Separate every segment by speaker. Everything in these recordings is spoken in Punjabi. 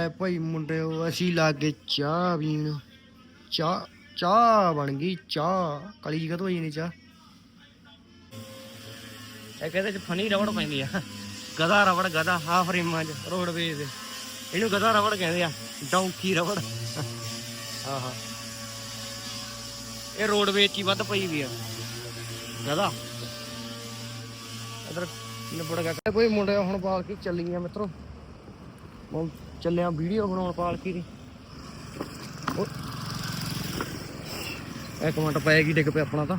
Speaker 1: ਲੈ ਭਾਈ ਮੁੰਡਿਓ ਅਸੀਂ ਲਾਗੇ ਚਾਹ ਪੀਣ। ਚਾਹ ਚਾਹ ਬਣ ਗਈ ਚਾਹ। ਕਾਲੀ ਜੀ ਕਦੋਂ ਹੋਈ ਨਹੀਂ ਚਾਹ? ਇਹ ਕਹਿੰਦੇ ਚ ਫਨੀ ਰਬੜ ਪੈਂਦੀ ਆ। ਗਦਾ ਰਬੜ ਗਦਾ ਹਾਫ ਰਿਮਾਂ ਚ ਰੋਡਵੇਜ਼ ਦੇ ਇਹਨੂੰ ਗਦਾ ਰਬੜ ਕਹਿੰਦੇ ਆ ਡੌਂਕੀ ਰਬੜ। ਆਹਾ। ਇਹ ਰੋਡਵੇਜ਼ ਚ ਹੀ ਵੱਧ ਪਈ ਵੀ ਆ। ਗਦਾ ਇਧਰ ਨਿਬੜ ਗਿਆ। ਕੋਈ ਮੁੰਡੇ ਹੁਣ ਪਾਲ ਕੇ ਚੱਲੀ ਗਿਆ ਮਿੱਤਰੋ? ਚੱਲਿਆ ਵੀਡੀਓ ਬਣਾਉਣ ਪਾਲਕੀ ਦੀ। ਇੱਕ ਮਿੰਟ ਪਏਗੀ ਡਿੱਗ ਪਿਆ ਆਪਣਾ ਤਾਂ।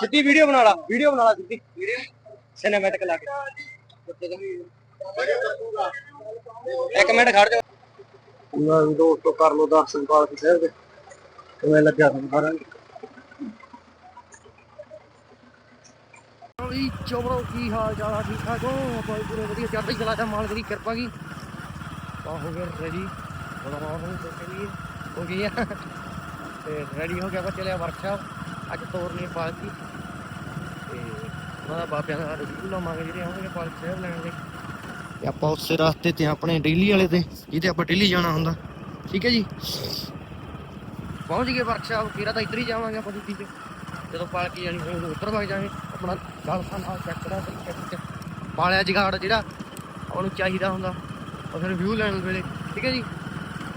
Speaker 1: ਸਿੱਧੀ ਵੀਡੀਓ ਬਣਾ ਲਾ ਵੀਡੀਓ ਬਣਾ ਲਾ ਸਿੱਧੀ। ਵੀਡੀਓ ਸਿਨੇਮੈਟਿਕ ਲਾ ਕੇ। ਇੱਕ ਮਿੰਟ ਖੜ ਜਾ। ਨਾ ਦੋਸਤੋ ਕਰ ਲੋ ਦਰਸ਼ਨ ਪਾਲਕੀ ਸਾਹਿਬ ਦੇ। ਕਿਵੇਂ ਲੱਗਿਆ ਤੁਹਾਨੂੰ ਬਾਰਾਂ ਓਏ ਚੋਬਰੋ ਕੀ ਹਾਲ ਚਾਲ ਆ? ਠੀਕ ਠਾਕ ਹੋ? ਆਪਾਂ ਪੂਰੇ ਵਧੀਆ। ਚੜ੍ਹਦੀ ਕਲਾ ਦਾ ਮਾਲਕ ਦੀ ਕਿਰਪਾ ਕੀ ਤਾਂ ਹੋ ਗਿਆ ਰੈਡੀ ਬੜਾ ਰਾਤ ਨੂੰ ਚੱਲੀ ਹੋ ਗਈ ਆ। ਤੇ ਰੈਡੀ ਹੋ ਗਿਆ ਆਪਾਂ ਚੱਲਿਆ ਵਰਕਸ਼ਾਪ ਅੱਜ ਤੋਰਨੀ ਪਾਲਕੀ। ਤੇ ਉਹਨਾਂ ਬਾਬਿਆਂ ਦਾ ਰਿਵਿਊ ਲਾਵਾਂਗੇ ਜਿਹੜੇ ਆਉਣਗੇ ਪਾਲਕੀ ਸਾਹਿਬ ਲੈਣ ਲਈ। ਤੇ ਆਪਾਂ ਉਸੇ ਰਸਤੇ ਤੇ ਆਪਣੇ ਡੇਲੀ ਵਾਲੇ ਤੇ, ਜਿਹਦੇ ਆਪਾਂ ਡੇਲੀ ਜਾਣਾ ਹੁੰਦਾ। ਠੀਕ ਹੈ ਜੀ? ਪਹੁੰਚ ਗਏ ਵਰਕਸ਼ਾਪ ਕਿਰਾ ਤਾਂ ਇੱਧਰ ਹੀ ਜਾਵਾਂਗੇ ਆਪਾਂ ਦੂਜੀ ਤੇ। ਜਦੋਂ ਪਾਲਕੀ ਜਾਣੀ ਹੋਈ ਉੱਧਰ ਵਗ ਜਾਵਾਂਗੇ। ਆਪਣਾ ਗੱਲ ਨਾਲ ਚੈੱਕ ਕਰਾ ਪਾਲਿਆ ਜਗਾੜ ਜਿਹੜਾ ਉਹਨੂੰ ਚਾਹੀਦਾ ਹੁੰਦਾ। ਉਹ ਫਿਰ ਵਿਊ ਲੈਣ ਵੇਲੇ ਠੀਕ ਹੈ ਜੀ?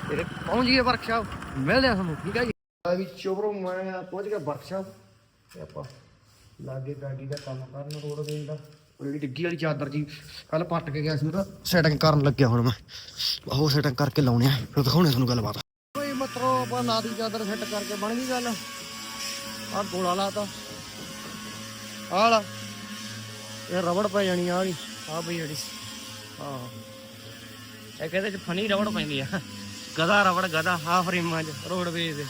Speaker 1: ਫਿਰ ਪਹੁੰਚ ਗਏ ਵਰਕਸ਼ਾਪ ਮਿਲਦੇ ਆ ਤੁਹਾਨੂੰ ਠੀਕ ਹੈ ਜੀ? ਆ ਵੀ ਚੋਬਰੋ ਮੈਂ ਪਹੁੰਚ ਗਿਆ ਵਰਕਸ਼ਾਪ ਤੇ ਆਪਾਂ ਲਾਗੇ ਗਾਡੀ ਦਾ ਕੰਮ ਕਰਨ ਰੋਡ ਦੇ ਦਾ ਉਹ ਜਿਹੜੀ ਡਿੱਗੀ ਵਾਲੀ ਚਾਦਰ ਜੀ ਕੱਲ ਪੱਟ ਕੇ ਗਿਆ ਸੀ ਉਹਦਾ। ਸੈਟਿੰਗ ਕਰਨ ਲੱਗਿਆ ਹੁਣ ਮੈਂ। ਉਹ ਸੈਟਿੰਗ ਕਰਕੇ ਲਾਉਣੇ ਆ ਫਿਰ ਦਿਖਾਉਣੇ ਤੁਹਾਨੂੰ ਗੱਲਬਾਤ। ਕੋਈ ਮਤਰੋ ਆਪਾਂ ਲਾ ਦੀ ਚਾਦਰ ਸੈੱਟ ਕਰਕੇ ਬਣ ਗਈ ਗੱਲ। ਆਹ ਗੋਲਾ ਲਾਤਾ। ਆਹ ਲਾ ਇਹ ਰਬੜ ਪੈ ਜਾਣੀ ਆ ਨਹੀਂ ਆ ਬਈ ਜਿਹੜੀ ਹਾਂ ਇਹ ਕਹਿੰਦੇ ਚ ਫਨੀ ਰਬੜ ਪੈਂਦੀ ਆ। ਗਧਾ ਰਬੜ ਗਦਾ ਹਾਫ ਰਿਮਾਂ ਚ ਰੋਡਵੇਜ਼ ਦੇ।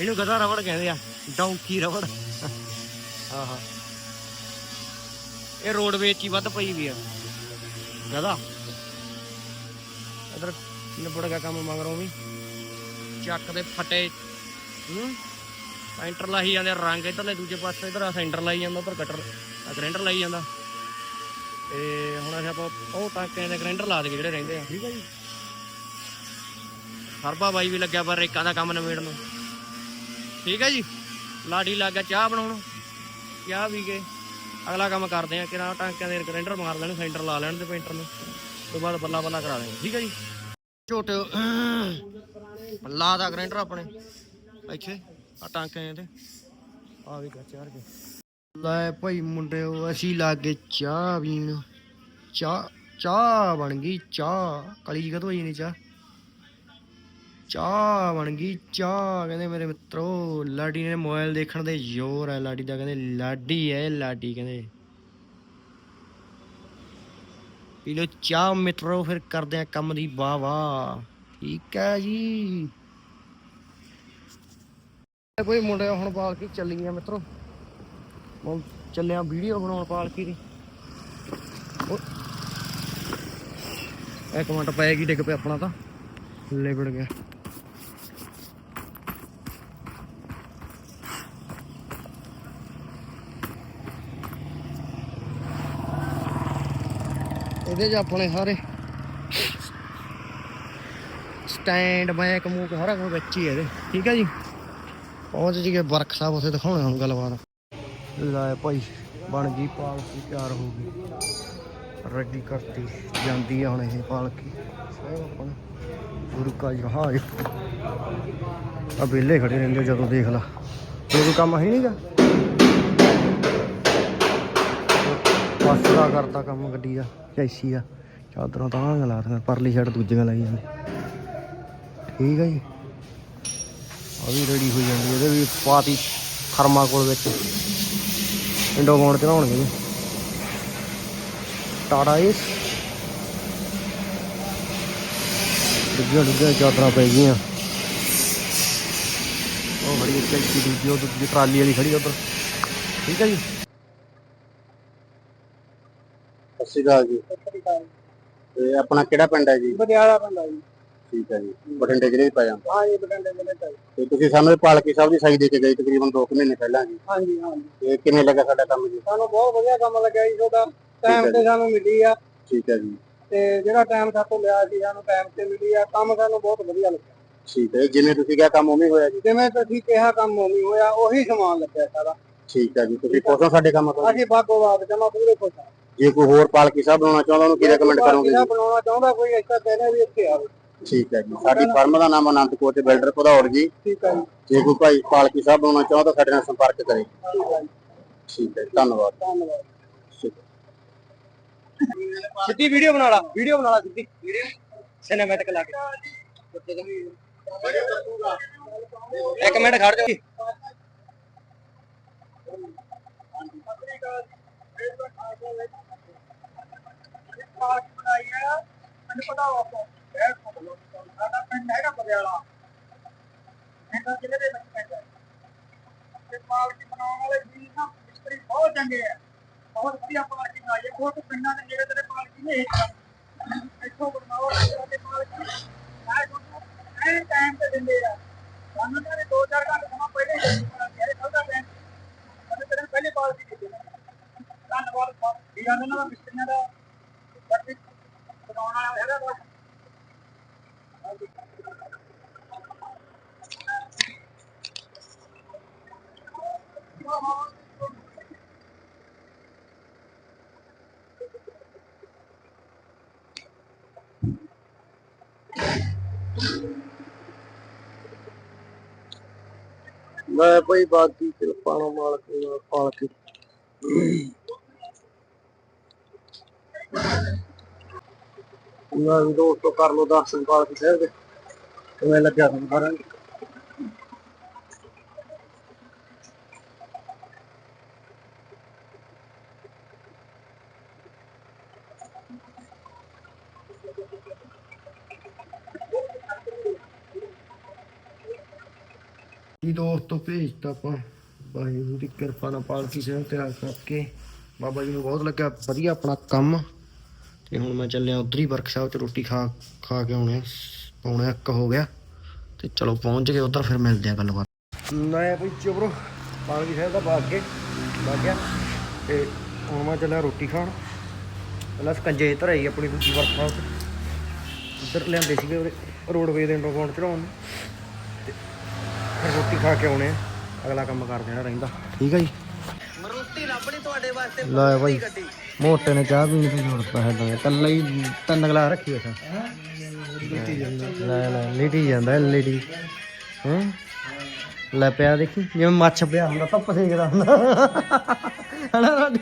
Speaker 1: ਇਹਨੂੰ ਗਦਾ ਰਬੜ ਕਹਿੰਦੇ ਆ, ਡੌਂਕੀ ਰਬੜ। ਆਹਾ। ਇਹ ਰੋਡਵੇਜ਼ ਚ ਹੀ ਵੱਧ ਪਈ ਵੀ ਆ। ਗਦਾ ਇਧਰ ਨਿਬੜ ਗਿਆ ਕੰਮ ਮਗਰੋਂ ਵੀ। ਚੱਕ ਦੇ ਫਟੇ। ਹੂੰ? ਸੈਂਟਰ ਲਾਈ ਜਾਂਦੇ, ਰੰਗ ਇਧਰਲੇ ਦੂਜੇ ਪਾਸੇ, ਇਧਰ ਸੈਂਟਰ ਲਾਈ ਜਾਂਦਾ, ਉਧਰ ਕਟਰ ਗ੍ਰੈਂਡਰ ਲਾਈ ਜਾਂਦਾ। ਤੇ ਹੁਣ ਅਸੀਂ ਆਪਾਂ ਉਹ ਟਾਂਕਿਆਂ ਦੇ ਗ੍ਰੈਂਡਰ ਲਾ ਦੇਗੇ ਜਿਹੜੇ ਰਹਿੰਦੇ ਆ। ਠੀਕ ਹੈ ਜੀ। ਹਰਬਾ ਬਾਈ ਵੀ ਲੱਗਿਆ ਪਰ ਰੇਕਾਂ ਦਾ ਕੰਮ ਨਵੇੜਨ ਨੂੰ। ਠੀਕ ਹੈ ਜੀ। ਲਾੜੀ ਲੱਗ ਗਿਆ ਚਾਹ ਬਣਾਉਣ। ਚਾਹ ਵੀ ਕੇ ਅਗਲਾ ਕੰਮ ਕਰਦੇ ਆ ਕਿਰਾ ਟਾਂਕਿਆਂ ਦੇ ਗ੍ਰੈਂਡਰ ਮਾਰ ਲੈਣ ਸੈਂਟਰ ਲਾ ਲੈਣ ਤੇ ਪੇਂਟਰ ਨੂੰ। ਤੋਂ ਬਾਅਦ ਬੱਲਾ ਬੱਲਾ ਕਰਾ ਦੇਣਗੇ ਠੀਕ ਹੈ ਜੀ। ਛੋਟੇ ਲਾ ਦਾ ਗ੍ਰੈਂਡਰ ਆਪਣੇ। ਇੱਥੇ ਆ ਟਾਂਕਿਆਂ ਤੇ। ਆ ਵੀ ਗਾ ਚਾਰ ਕੇ। ਲੈ ਭਾਈ ਮੁੰਡਿਓ ਅਸੀਂ ਲਾਗੇ ਚਾਹ ਪੀਣ। ਚਾਹ ਚਾਹ ਬਣ ਗਈ, ਚਾਹ। ਕਲੀ ਜੀ ਕਦੋਂ ਹੋਈ ਨਹੀਂ ਚਾਹ? ਚਾਹ ਬਣ ਗਈ, ਚਾਹ। ਕਹਿੰਦੇ ਮੇਰੇ ਮਿੱਤਰੋ, ਲਾਡੀ ਨੇ ਮੋਬਾਈਲ ਦੇਖਣ ਦੇ ਜ਼ੋਰ ਹੈ ਲਾਡੀ ਦਾ। ਕਹਿੰਦੇ ਲਾਡੀ ਹੈ ਲਾਡੀ। ਕਹਿੰਦੇ ਪੀ ਲੋ ਚਾਹ ਮਿੱਤਰੋ, ਫਿਰ ਕਰਦੇ ਆ ਕੰਮ ਦੀ ਵਾਹ ਵਾਹ ਠੀਕ ਹੈ ਜੀ। ਕੋਈ ਮੁੰਡੇ ਹੁਣ ਪਾਲਕੀ ਚੱਲੀ ਗਿਆ ਮਿੱਤਰੋ? ਹੁਣ ਚੱਲਿਆ ਵੀਡੀਓ ਬਣਾਉਣ ਪਾਲਕੀ ਦੀ। ਇੱਕ ਮਿੰਟ ਪਏਗੀ ਡਿੱਗ ਪਿਆ ਆਪਣਾ ਤਾਂ। ਲਿਬੜ ਗਿਆ। ਇਹਦੇ 'ਚ ਆਪਣੇ ਸਾਰੇ ਸਟੈਂਡ ਬੈਕ ਮੂਕ ਸਾਰਾ ਕੁਝ ਵਿੱਚ ਹੀ ਹੈ ਇਹਦੇ। ਠੀਕ ਹੈ ਜੀ? ਪਹੁੰਚ ਜੀ ਵਰਕ ਸਾਹਿਬ ਉੱਥੇ ਦਿਖਾਉਣੇ ਹੁਣ ਗੱਲਬਾਤ। ਲੈ ਭਾਈ, ਬਣ ਗਈ ਪਾਲਕੀ, ਤਿਆਰ ਹੋ ਗਈ। ਰੈਡੀ ਕਰਤੀ, ਜਾਂਦੀ ਆ ਹੁਣ ਇਹ ਪਾਲਕੀ। ਸਹਿਬ ਆਪਣਾ, ਗੁਰੂ ਕਾ ਜਹਾਜ਼ ਆ ਵਿਹਲੇ ਖੜੇ ਰਹਿੰਦੇ ਜਦੋਂ ਦੇਖ ਲਾ। ਕੋਈ ਕੰਮ ਹੈ ਨਹੀਂਗਾ ਬਸ ਦਾ ਕਰਤਾ ਕੰਮ ਗੱਡੀ ਦਾ ਚੈਸੀ ਆ। ਚਾਦਰਾਂ ਤਾਂ ਲਾ ਦਿੱਤੀਆਂ, ਪਰਲੀ ਛੱਡ ਦੂਜੀਆਂ ਲਾਈ ਜਾਂਦੇ ਠੀਕ ਆ ਜੀ। ਆ ਵੀ ਰੈਡੀ ਹੋ ਜਾਂਦੀ ਇਹਦੇ ਵੀ ਪਾਤੀ ਥਰਮਾਕੋਲ ਵਿੱਚ। ਇੰਡੋ ਮੋਡ ਚਲਾਉਣਗੇ ਜੀ। ਟਾਟਾ ਇਸ ਡੁੱਗੀਆਂ ਡੁੱਗੀਆਂ ਚਾਦਰਾਂ ਪੈ ਗਈਆਂ। ਉਹ ਖੜੀ ਇੱਕ ਦੂਜੀ ਉਹ ਦੂਜੀ ਟਰਾਲੀ ਵਾਲੀ ਖੜੀ ਉਧਰ। ਠੀਕ ਹੈ ਜੀ।
Speaker 2: ਸਤਿ ਸ਼੍ਰੀ ਅਕਾਲ ਜੀ। ਤੇ ਆਪਣਾ ਕਿਹੜਾ ਪਿੰਡ ਹੈ ਜੀ?
Speaker 1: ਪਟਿਆਲਾ ਪਿੰਡਾ ਜੀ।
Speaker 2: ਠੀਕ ਹੈ ਜੀ। ਬਠਿੰਡੇ ਜ਼ਿਲ੍ਹੇ ਚ ਪੈ ਜਾਂਦਾ।
Speaker 1: ਹਾਂ ਜੀ ਬਟੰਡੇ ਮਿਲੇ ਚਾਹੀ
Speaker 2: ਤੇ ਤੁਸੀਂ ਸਾਨੂੰ ਇਹ ਪਾਲਕੀ ਸਾਹਿਬ ਦੀ ਸਾਈ ਦੇ ਕੇ ਗਏ ਤਕਰੀਬਨ 2 ਮਹੀਨੇ ਪਹਿਲਾਂ ਜੀ।
Speaker 1: ਹਾਂਜੀ ਹਾਂਜੀ
Speaker 2: ਤੇ ਕਿਵੇਂ ਲੱਗਾ ਸਾਡਾ ਕੰਮ ਜੀ?
Speaker 1: ਸਾਨੂੰ ਬਹੁਤ ਵਧੀਆ ਕੰਮ ਲੱਗਿਆ ਜੀ ਤੁਹਾਡਾ। ਟਾਈਮ ਤੇ ਸਾਨੂੰ ਮਿਲੀ ਆ।
Speaker 2: ਠੀਕ ਹੈ ਜੀ।
Speaker 1: ਤੇ ਜਿਹੜਾ ਟਾਈਮ ਸਾਤੋਂ ਲਿਆ ਸੀ ਸਾਨੂੰ ਟਾਈਮ ਤੇ ਮਿਲੀ ਆ। ਕੰਮ ਸਾਨੂੰ ਬਹੁਤ ਵਧੀਆ ਲੱਗਿਆ।
Speaker 2: ਠੀਕ ਹੈ। ਜਿਵੇਂ ਤੁਸੀਂ ਕਿਹਾ ਕੰਮ ਉਵੇਂ ਹੋਇਆ ਜੀ।
Speaker 1: ਜਿਵੇਂ ਤੁਸੀਂ ਕਿਹਾ ਕੰਮ ਉਵੇਂ ਹੋਇਆ ਉਹੀ ਸਮਾਨ ਲੱਗਿਆ ਸਾਰਾ।
Speaker 2: ਠੀਕ ਹੈ ਜੀ। ਤੁਸੀਂ ਹੋ ਸਾਡੇ ਕੰਮ ਤੋਂ?
Speaker 1: ਅਸੀਂ ਬਾਗੋ ਬਾਗ ਜਮਾ ਪੂਰੇ ਖੁਸ਼
Speaker 2: ਜੇ ਕੋਈ ਹੋਰ ਪਾਲਕੀ ਸਾਹਿਬ ਬਣਾਉਣਾ ਚਾਹੁੰਦਾ ਉਹਨੂੰ ਕੀ ਰეკਮੈਂਡ ਕਰੋਗੇ
Speaker 1: ਜਿਹੜਾ
Speaker 2: ਜੀ
Speaker 1: ਬਣਾਉਣਾ ਚਾਹੁੰਦਾ ਕੋਈ ਐਸਾ ਕਹਿੰਦਾ ਵੀ ਇੱਥੇ ਆਵੇ
Speaker 2: ਠੀਕ ਹੈ ਜੀ। ਸਾਡੀ ਫਰਮ ਦਾ ਨਾਮ ਅਨੰਤ ਕੋਚ ਬਿਲਡਰ ਭਦੌੜ ਜੀ।
Speaker 1: ਠੀਕ ਹੈ ਜੀ।
Speaker 2: ਜੇ ਕੋਈ ਭਾਈ ਪਾਲਕੀ ਸਾਹਿਬ ਬਣਾਉਣਾ ਚਾਹੁੰਦਾ ਤਾਂ ਸਾਡੇ ਨਾਲ ਸੰਪਰਕ ਕਰੇ।
Speaker 1: ਠੀਕ ਹੈ ਜੀ।
Speaker 2: ਠੀਕ ਹੈ ਧੰਨਵਾਦ।
Speaker 1: ਧੰਨਵਾਦ।
Speaker 2: ਹੈ।
Speaker 1: ਸਿੱਧੀ ਵੀਡੀਓ ਬਣਾ ਲਾ ਵੀਡੀਓ ਬਣਾ ਲਾ ਸਿੱਧੀ। ਵੀਡੀਓ ਸਿਨੇਮੈਟਿਕ ਲਾ ਕੇ। ਇੱਕ ਮਿੰਟ ਖੜ ਜਾ। ਮੈਨੂੰ ਪਤਾ ਵਾ ਸਾਡਾ ਪਿੰਡ ਹੈਗਾ ਪਟਿਆਲਾ ਇਹਨਾਂ ਜ਼ਿਲ੍ਹੇ ਦੇ ਵਿੱਚ ਪੈਂਦਾ ਤੇ ਪਾਲਕੀ ਬਣਾਉਣ ਵਾਲੇ ਜੀ ਨਾ ਮਿਸਤਰੀ ਬਹੁਤ ਚੰਗੇ ਆ ਬਹੁਤ ਵਧੀਆ ਪਾਲਕੀ ਬਣਾਈ ਹੈ ਬਹੁਤ ਪਿੰਡਾਂ ਦੇ? ਨੇੜੇ ਤੇੜੇ ਪਾਲਕੀ ਨਹੀਂ ਹੈ ਇੱਥੋਂ ਬਣਾਓ ਤੇ ਪਾਲਕੀ ਆਏ ਤੁਹਾਨੂੰ ਐ ਟਾਈਮ ਤੇ ਦਿੰਦੇ ਆ ਸਾਨੂੰ ਤਾਂ 2-4 ਘੰਟੇ ਸਮਾਂ ਪਹਿਲੇ ਹੀ ਦਿੱਤੀ ਪਾਲਕੀ ਟਾਈਮ ਸਾਨੂੰ ਤੇਰੇ ਪਹਿਲੇ ਪਾਲਕੀ ਦਿੱਤੀ ਧੰਨਵਾਦ ਵੀ ਇਹਨਾਂ ਮਿਸਤਰੀਆਂ ਦਾ ਬਣਾਉਣ ਵਾਲਾ ਹੈਗਾ
Speaker 2: ਮੈਂ ਭਾਈ ਬਾਕੀ ਕਿਰਪਾ ਨਾਲ ਮਾਲਕ ਨਾਲ ਪਾਲਕੀ। ਨਾ ਵੀ ਦੋਸਤੋ ਕਰ ਲੋ ਦਰਸ਼ਨ ਪਾਲਕੀ ਸਾਹਿਬ ਦੇ ਕਿਵੇਂ ਲੱਗਿਆ ਤੁਹਾਨੂੰ ਕਰਾਂਗੇ
Speaker 1: ਜੀ ਦੋਸਤੋ ਭੇਜਤਾ ਆਪਾਂ ਵਾਹਿਗੁਰੂ ਦੀ ਕਿਰਪਾ ਨਾਲ ਪਾਲਕੀ ਸਾਹਿਬ ਤਿਆਰ ਕਰਕੇ ਬਾਬਾ ਜੀ ਨੂੰ ਬਹੁਤ ਲੱਗਿਆ। ਵਧੀਆ ਆਪਣਾ ਕੰਮ ਤੇ ਹੁਣ ਮੈਂ ਚੱਲਿਆ ਉਧਰ ਹੀ ਵਰਕਸ਼ਾਪ 'ਚ ਰੋਟੀ ਖਾ ਖਾ ਕੇ ਆਉਣੇ ਪੌਣੇ ਇੱਕ ਹੋ ਗਿਆ ਤੇ ਚਲੋ ਪਹੁੰਚ ਗਏ ਉਧਰ ਫਿਰ ਮਿਲਦੇ ਆ ਗੱਲਬਾਤ। ਮੈਂ ਬਈ ਚੋਬਰੋ ਪਾਲਕੀ ਸਾਹਿਬ ਦਾ ਬਾਗ ਕੇ ਬਾਗ ਗਿਆ ਤੇ ਹੁਣ ਮੈਂ ਚੱਲਿਆ ਰੋਟੀ ਖਾਣ। ਪਹਿਲਾਂ ਸਕੰਜੇ ਇੱਧਰ ਆਈ ਆਪਣੀ ਦੂਜੀ ਵਰਕਸ਼ਾਪ 'ਚ। ਉੱਧਰ ਲਿਆਂਦੇ ਸੀਗੇ ਉਹਦੇ ਰੋਡਵੇ ਦੇ ਅੰਡਰਗਰਾਉਂਡ ਚੜਾਉਣ ਨੂੰ। ਫਿਰ ਰੋਟੀ ਖਾ ਕੇ ਆਉਣੇ ਆ। ਅਗਲਾ ਕੰਮ ਕਰ ਦੇਣਾ ਰਹਿੰਦਾ। ਠੀਕ ਹੈ ਜੀ।
Speaker 3: ਮਰੂਤੀ ਲੱਭਣੀ ਤੁਹਾਡੇ ਵਾਸਤੇ
Speaker 1: ਲੈ ਬਾਈ। ਮੋਟੇ ਨੇ ਚਾਹ ਪੀਣ ਦੀ ਜ਼ਰੂਰਤ ਹੈ ਤਾਂ ਕੱਲਾ ਹੀ ਤਿੰਨ ਗਲਾਸ ਰੱਖੀ ਬੈਠਾ। ਲੈ ਲੈ ਲੇਟੀ ਜਾਂਦਾ ਲੇਟੀ। ਹਾਂ? ਲੈ ਪਿਆ ਦੇਖੀ ਜਿਵੇਂ ਮੱਛ ਪਿਆ ਹੁੰਦਾ ਧੁੱਪ ਸੇਕਦਾ ਹੁੰਦਾ। ਹਣਾ। ਰਾਡੀ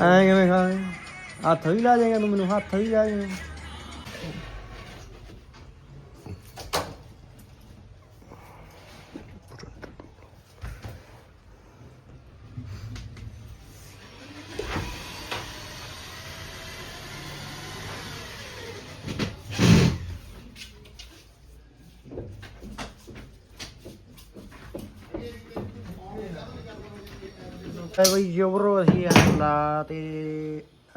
Speaker 1: ਐ ਕਿਵੇਂ ਖਾ? ਹੱਥ ਵੀ ਲਾ ਜਾਏਗਾ ਤੂੰ ਮੈਨੂੰ ਹੱਥ ਵੀ ਲਾ ਜਾਏਗਾ। ਤੇ ਬਈ ਜੋਬਰੋ ਅਸੀਂ ਲਾ ਤੇ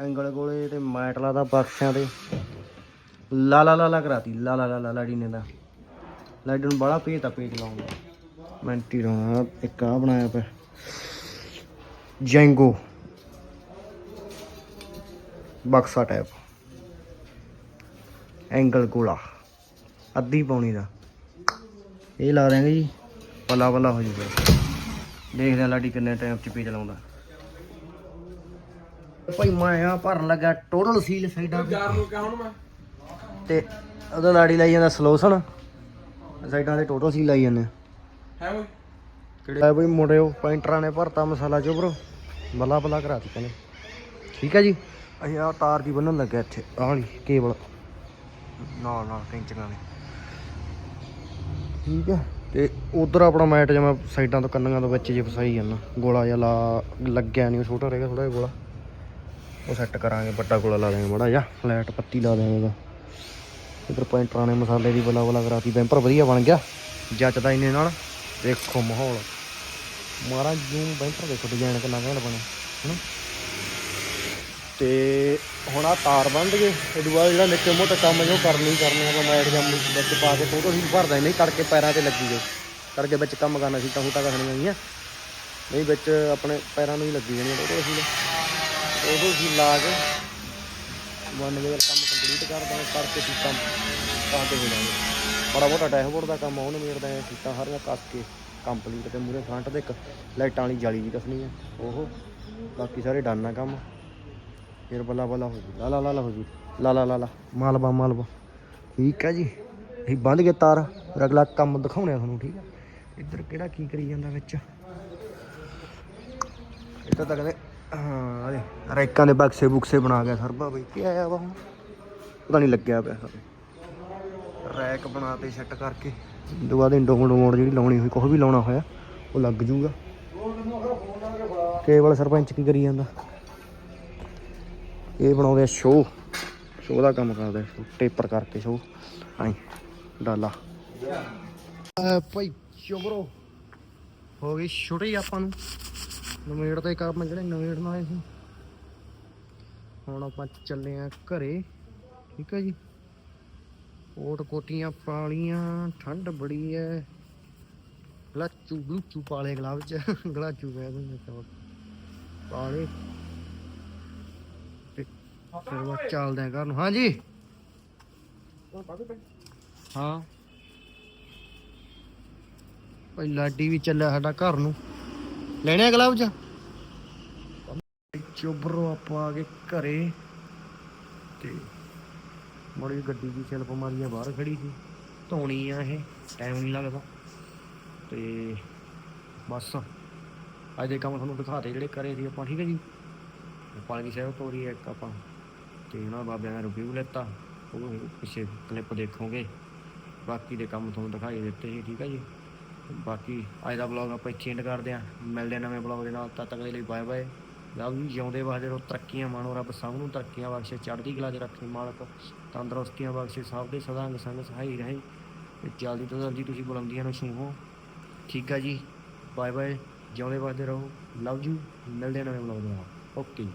Speaker 1: ਐਂਗਲ ਕੋਲੇ ਤੇ ਮੈਟ ਲਾਦਾ ਬਕਸਿਆਂ ਤੇ। ਲਾ ਲਾ ਲਾ ਲਾ ਕਰਾਤੀ, ਲਾ ਲਾ ਲਾ ਲਾੜੀ ਨੇ ਦਾ ਲਾੜੀ ਨੂੰ ਬੜਾ ਪੇਜ ਤਾਂ ਪੇਜ ਲਾਉਂਦਾ ਮੈਂਟੀ ਰਾਂ ਇੱਕ ਆ ਬਣਾਇਆ ਪਿਆ। ਜੈਂਗੋ। ਬਕਸਾ ਟਾਈਪ ਐਂਗਲ ਗੋਲਾ। ਅੱਧੀ ਪਾਉਣੀ ਦਾ। ਇਹ ਲਾ ਦਿਆਂਗੇ ਜੀ। ਪੱਲਾ ਪੱਲਾ ਹੋ ਜੂਗਾ। ਦੇਖਦੇ ਆ ਲਾਡੀ ਕਿੰਨੇ ਟਾਈਮ ਚ ਪੇਜ ਲਾਉਂਦਾ ਭਾਈ ਮੈਂ ਆ ਭਰਨ ਲੱਗਾ ਟੋਟਲ ਸੀਲ ਸਾਈਡਾਂ ਤੇ ਤੇ ਉਹਦਾ ਲਾੜੀ ਲਾਈ ਜਾਂਦਾ ਸਲੋਸਨ ਸਾਈਡਾਂ ਤੇ ਟੋਟਲ ਸੀਲ ਲਾਈ ਜਾਂਦੇ ਹੈ ਓਏ ਕਿਹੜੇ? ਬਈ ਮੁੰਡਿਓ ਪੈਂਟਰਾਂ ਨੇ ਭਰਤਾ ਮਸਾਲਾ ਚੋਬਰੋ ਬੱਲਾ ਬੱਲਾ ਕਰਾ ਦਿੱਤਾ ਨੇ। ਠੀਕ ਹੈ ਜੀ। ਅਸੀਂ ਆ ਤਾਰ ਦੀ ਬੰਨਣ ਲੱਗੇ ਇੱਥੇ ਆਹ ਵਾਲੀ ਕੇਬਲ ਨਾਲ ਨਾਲ ਕੈਂਚੀਆਂ ਨੇ ਠੀਕ ਹੈ ਤੇ ਉਧਰ ਆਪਣਾ ਮੈਟ ਜਿਵੇਂ ਸਾਈਡਾਂ ਤੋਂ ਕੰਨਾਂ ਤੋਂ ਵਿੱਚ ਜੇ ਫਸਾਈ ਜਾਂਦਾ। ਗੋਲਾ ਜਿਹਾ ਲਾ, ਲੱਗਿਆ ਨਹੀਂ ਛੋਟਾ ਰਹਿ ਗਿਆ ਥੋੜਾ ਜਿਹਾ ਗੋਲਾ। ਉਹ ਸੈੱਟ ਕਰਾਂਗੇ, ਵੱਡਾ ਗੋਲਾ ਲਾ ਦਾਂਗੇ ਮੜਾ ਜਿਹਾ। ਫਲੈਟ ਪੱਤੀ ਲਾ ਦਾਂਗੇ ਉਹਦਾ। ਇਧਰ ਪੈਂਟਰਾਂ ਨੇ ਮਸਾਲੇ ਦੀ ਬਲਾ ਬਲਾ ਕਰਾਤੀ, ਬੈਂਪਰ ਵਧੀਆ ਬਣ ਗਿਆ। ਜੱਚਦਾ ਇਹਨੇ ਨਾਲ। ਦੇਖੋ ਮਾਹੌਲ। ਮਾਰਾ ਜੂਮ ਬੈਂਪਰ ਦੇਖੋ, ਡਿਜ਼ਾਈਨ ਕਿੰਨਾ ਘੈਂਟ ਬਣਿਆ, ਹਨਾ? ਤੇ ਹੁਣ ਆ ਤਾਰ ਬੰਦ ਗਏ ਇਹ ਬਾਅਦ ਜਿਹੜਾ ਨਿੱਕੇ ਮੋਟੇ ਕੰਮ ਜੋ ਕਰਨੀ ਹੀ ਕਰਨੇ ਆਪਾਂ ਮੈਟ ਜਾਂ ਵਿੱਚ ਪਾ ਕੇ ਫੋਟੋ ਹੀ ਭਰਦਾ ਨਹੀਂ ਕਰਕੇ ਪੈਰਾਂ ਤੇ ਲੱਗੀ ਗਏ ਕਰਕੇ ਵਿੱਚ ਕੰਮ ਕਰਨਾ ਸੀ, ਤਾਂ ਹੁਟਾ ਕਰਨੀਆਂ ਗਈਆਂ ਨਹੀਂ, ਵਿੱਚ ਆਪਣੇ ਪੈਰਾਂ ਨੂੰ ਹੀ ਲੱਗੀ ਜਾਣੀ ਫੋਟੋ ਸੀ ਉਦੋਂ ਹੀ ਲਾ ਕੇ ਵਨ ਵੇ ਕੰਮ ਕੰਪਲੀਟ ਕਰ ਦਾਂਗੇ, ਕਰਕੇ ਸੀਟਾਂ ਕਾਹਦੇ ਹੋ ਜਾਣਗੇ। ਬੜਾ ਮੋਟਾ ਡੈਸ਼ਬੋਰਡ ਦਾ ਕੰਮ ਉਹਨੇ ਉਹਨੂੰ ਮੇਰਦਾ ਹੈ ਸੀਟਾਂ ਸਾਰੀਆਂ ਕੱਸ ਕੇ ਕੰਪਲੀਟ ਤੇ ਮੂਰੇ ਫਰੰਟ ਤੇ ਇੱਕ ਲਾਈਟਾਂ ਵਾਲੀ ਜਾਲੀ ਵੀ ਕੱਸਣੀ ਹੈ ਉਹ। ਬਾਕੀ ਸਾਰੇ ਡਨ ਆ ਕੰਮ। ਫਿਰ ਬੱਲਾ ਬੱਲਾ ਹੋ ਜੂ। ਲਾ ਲਾ ਲਾ ਲਾ ਹੋ ਜੂ। ਲਾ ਲਾ ਲਾ ਲਾ। ਮਾਲਵਾ ਮਾਲਵਾ ਠੀਕ ਹੈ ਜੀ। ਅਸੀਂ ਬੰਦ ਕੇ ਤਾਰ। ਫਿਰ ਅਗਲਾ ਕੰਮ ਦਿਖਾਉਣੇ ਆ ਤੁਹਾਨੂੰ, ਠੀਕ ਹੈ ਇੱਧਰ ਕਿਹੜਾ ਕੀ ਕਰੀ ਜਾਂਦਾ ਵਿੱਚ? ਇੱਧਰ ਤਾਂ ਕਹਿੰਦੇ, ਹਾਂ ਆਲੇ ਰੈਕਾਂ ਦੇ ਬਕਸੇ ਬੁਕਸੇ ਬਣਾ ਗਿਆ ਸਰਬਾ ਬਈ। ਕੀ ਆਇਆ ਵਾ ਹੁਣ? ਪਤਾ ਨਹੀਂ ਲੱਗਿਆ ਪਿਆ ਸਾਰੇ ਰੈਕ ਬਣਾ ਤੇ ਸੈੱਟ ਕਰਕੇ। ਦੁਬਾਰਾ ਇੰਡੋ ਮੋਡ ਜਿਹੜੀ ਲਾਉਣੀ ਹੋਈ, ਕੁਛ ਵੀ ਲਾਉਣਾ ਹੋਇਆ, ਉਹ ਲੱਗ ਜੂਗਾ। ਕੇਵਲ ਸਰਪੰਚ ਕੀ ਕਰੀ ਜਾਂਦਾ? ਇਹ ਬਣਾਉਂਦੇ ਆ ਸ਼ੋ ਸ਼ੋ ਦਾ ਕੰਮ ਕਰਦੇ ਟੇਪਰ ਕਰਕੇ ਸ਼ੋ ਆਈ, ਡਾਲਾ। ਭਾਈ ਚੋਬਰੋ ਹੋ ਗਈ ਛੁੱਟੀ ਆਪਾਂ ਨੂੰ। ਨਵੇੜ ਤੇ ਕੰਮ ਜਿਹੜੇ ਨਵੇੜਨ ਆਏ ਸੀ। ਹੁਣ ਆਪਾਂ ਚੱਲੇ ਆ ਘਰੇ, ਠੀਕ ਹੈ ਜੀ? ਕੋਟ ਕੋਟੀਆਂ ਪਾਲੀਆਂ, ਠੰਡ ਬੜੀ ਐ। ਗਲਾਚੂ ਗਲੂਚੂ ਪਾਲੇ ਗਲਾਵ ਚ। ਗਲਾਚੂ ਕਹਿ ਦਿੰਦੇ ਤਾਂ ਪਾਲੇ। ਫਿਰ ਉਹ ਚੱਲਦੇ ਆ ਘਰ ਨੂੰ। ਹਾਂਜੀ? ਹਾਂ। ਭਾਈ ਲਾਡੀ ਵੀ ਚੱਲਿਆ ਸਾਡਾ ਘਰ ਨੂੰ। ਲੈਣੇ ਆ ਗਲਵਜ? ਚੋਬਰੋ ਆਪਾਂ ਆ ਗਏ ਘਰੇ। ਤੇ ਮੜੀ ਗੱਡੀ ਦੀ ਸੈਲਫ ਮਾਰੀਆਂ ਬਾਹਰ ਖੜੀ ਸੀ। ਧੋਣੀ ਆ ਇਹ ਟਾਈਮ ਨਹੀਂ ਲੱਗਦਾ। ਤੇ ਬਸ, ਅੱਜ ਦੇ ਕੰਮ ਤੁਹਾਨੂੰ ਦਿਖਾਤੇ ਜਿਹੜੇ ਕਰੇ ਸੀ ਆਪਾਂ, ਠੀਕ ਹੈ ਜੀ? ਪਾਣੀ ਦੀ ਸੇਵਾ ਤੋਰੀ ਇੱਕ ਆਪਾਂ। ਤੇ ਉਹਨਾਂ ਬਾਬਿਆਂ ਦਾ ਰਿਵਿਊ ਲੈਤਾ। ਉਹ ਪਿੱਛੇ ਕਲਿੱਪ ਦੇਖੋਗੇ। ਬਾਕੀ ਦੇ ਕੰਮ ਤੁਹਾਨੂੰ ਦਿਖਾਈ ਦਿੱਤੇ ਜੀ ਠੀਕ ਹੈ ਜੀ। ਬਾਕੀ ਅੱਜ ਦਾ ਵਲੌਗ ਆਪਾਂ ਇੱਥੇ ਐਂਡ ਕਰਦੇ ਆਂ ਮਿਲਦੇ ਨਵੇਂ ਵਲੌਗ ਦੇ ਨਾਲ। ਤਦ ਤੱਕ ਦੇ ਲਈ ਬਾਏ ਬਾਏ ਲਵ ਯੂ, ਜਿਉਂਦੇ ਵਾਸਤੇ ਰਹੋ, ਤਰੱਕੀਆਂ ਮਾਣੋ। ਰੱਬ ਸਭ ਨੂੰ ਤਰੱਕੀਆਂ ਬਖਸ਼ੇ, ਚੜ੍ਹਦੀ ਕਲਾ 'ਚ ਰੱਖੇ ਮਾਲਕ। ਤੰਦਰੁਸਤੀਆਂ ਬਖਸ਼ੇ, ਸਭ ਦੇ ਸਦਾ ਅੰਗ ਸੰਗ ਸਹਾਈ ਰਹੇ। ਤੇ ਜਲਦੀ ਤੋਂ ਜਲਦੀ ਤੁਸੀਂ ਬੁਲੰਦੀਆਂ ਨੂੰ ਛੂਹੋ। ਠੀਕ ਆ ਜੀ। ਬਾਏ ਬਾਏ ਜਿਉਂਦੇ ਵਾਸਤੇ ਰਹੋ। Love you. ਮਿਲਦੇ ਨਵੇਂ ਵਲੌਗ ਦੇ ਨਾਲ। ਓਕੇ